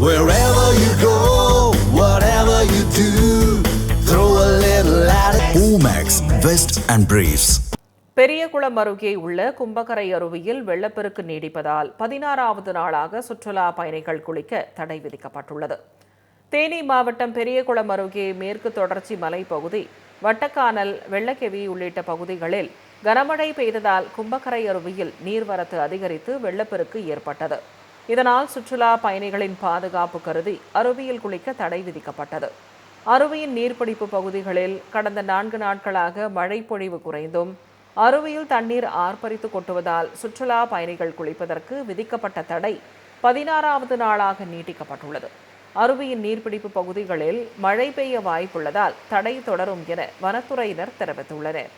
Wherever you go, whatever you do, throw a little at it. Omax, Vest and Briefs. Periyakulam அருகே உள்ள கும்பக்கரை அருவியில் வெள்ளப்பெருக்கு நீடிப்பதால் பதினாறாவது நாளாக சுற்றுலா பயணிகள் குளிக்க தடை விதிக்கப்பட்டுள்ளது தேனி மாவட்டம் பெரியகுளம் அருகே மேற்கு தொடர்ச்சி மலைப்பகுதி வட்டக்கானல் வெள்ளக்கெவி உள்ளிட்ட பகுதிகளில் கனமழை பெய்ததால் கும்பக்கரை அருவியில் நீர்வரத்து அதிகரித்து வெள்ளப்பெருக்கு ஏற்பட்டது இதனால் சுற்றுலா பயணிகளின் பாதுகாப்பு கருதி அருவியில் குளிக்க தடை விதிக்கப்பட்டது. அருவியின் நீர்பிடிப்பு பகுதிகளில் கடந்த நான்கு நாட்களாக மழை பொழிவு குறைந்தும் அருவியில் தண்ணீர் ஆர்ப்பரித்து கொட்டுவதால் சுற்றுலா பயணிகள் குளிப்பதற்கு விதிக்கப்பட்ட தடை பதினாறாவது நாளாக நீட்டிக்கப்பட்டுள்ளது. அருவியின் நீர்பிடிப்பு பகுதிகளில் மழை பெய்ய வாய்ப்புள்ளதால் தடை தொடரும் என வனத்துறையினர் தெரிவித்துள்ளனர்.